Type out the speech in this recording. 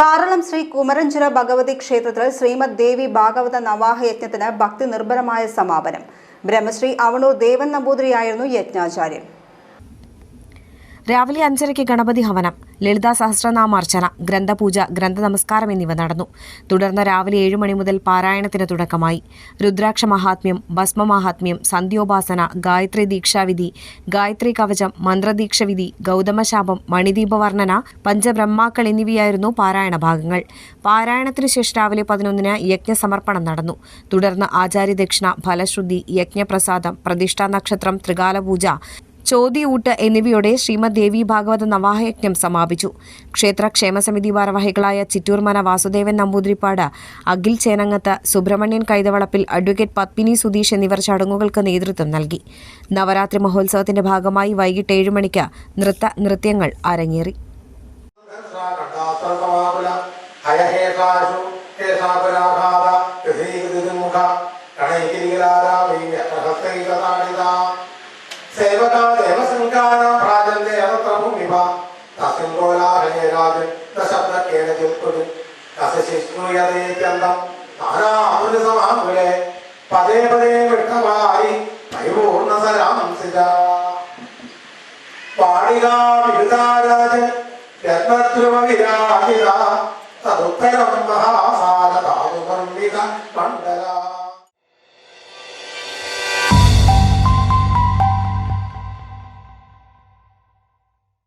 കാറളം ശ്രീ കുമരഞ്ചിറ ഭഗവതി ക്ഷേത്രത്തിൽ ശ്രീമദ് ദേവി ഭാഗവത നവാഹ യജ്ഞത്തിന് ഭക്തി നിർഭരമായ സമാപനം. ബ്രഹ്മശ്രീ അവണൂർ ദേവൻ നമ്പൂതിരിയായിരുന്നു യജ്ഞാചാര്യൻ. രാവിലെ അഞ്ചരയ്ക്ക് ഗണപതി ഹവനം ലളിതാ സഹസ്രനാമാർച്ചന ഗ്രന്ഥപൂജ ഗ്രന്ഥ നമസ്കാരം എന്നിവ നടന്നു. തുടർന്ന് രാവിലെ ഏഴു മണി മുതൽ പാരായണത്തിന് തുടക്കമായി. രുദ്രാക്ഷ മഹാത്മ്യം ഭസ്മ മഹാത്മ്യം സന്ധ്യോപാസന ഗായത്രി ദീക്ഷാവിധി ഗായത്രി കവചം മന്ത്രദീക്ഷവിധി ഗൗതമശാപം മണിദീപവർണന പഞ്ചബ്രഹ്മാക്കൾ എന്നിവയായിരുന്നു പാരായണ ഭാഗങ്ങൾ. പാരായണത്തിനു ശേഷം രാവിലെ പതിനൊന്നിന് യജ്ഞസമർപ്പണം നടന്നു. തുടർന്ന് ആചാര്യദക്ഷിണ ഫലശ്രുതി യജ്ഞപ്രസാദം പ്രതിഷ്ഠാ നക്ഷത്രം ത്രികാലപൂജ ചോദ്യൂട്ട് എന്നിവയോടെ ശ്രീമദ് ദേവി ഭാഗവത നവാഹയജ്ഞം സമാപിച്ചു. ക്ഷേത്ര ക്ഷേമസമിതി ഭാരവാഹികളായ ചിറ്റൂർമന വാസുദേവൻ നമ്പൂതിരിപ്പാട് അഖിൽ ചേനങ്ങത്ത് സുബ്രഹ്മണ്യൻ കൈതവളപ്പിൽ അഡ്വക്കേറ്റ് പത്മിനി സുധീഷ് എന്നിവർ ചടങ്ങുകൾക്ക് നേതൃത്വം നൽകി. നവരാത്രി മഹോത്സവത്തിന്റെ ഭാഗമായി വൈകിട്ട് ഏഴ് മണിക്ക് നൃത്ത നൃത്യങ്ങൾ അരങ്ങേറി. കണ്ടാസ്ത്രമാകുല ഹയഹേഷാശു ദശബ്ദക്കേന ജിൽക്കുജൻ തസ്യശിഷ്ണുയതേത്യന്തം നാനാമുന പതേ പദേ വിട്ടമായി പരിപൂർണസരാംസിജ പാടിക വിരുദാരാജൻ രത്നധ്രുവ വിരാജിത തതുത്തരം മഹാസാല താതുമർമ്മിത മണ്ഡ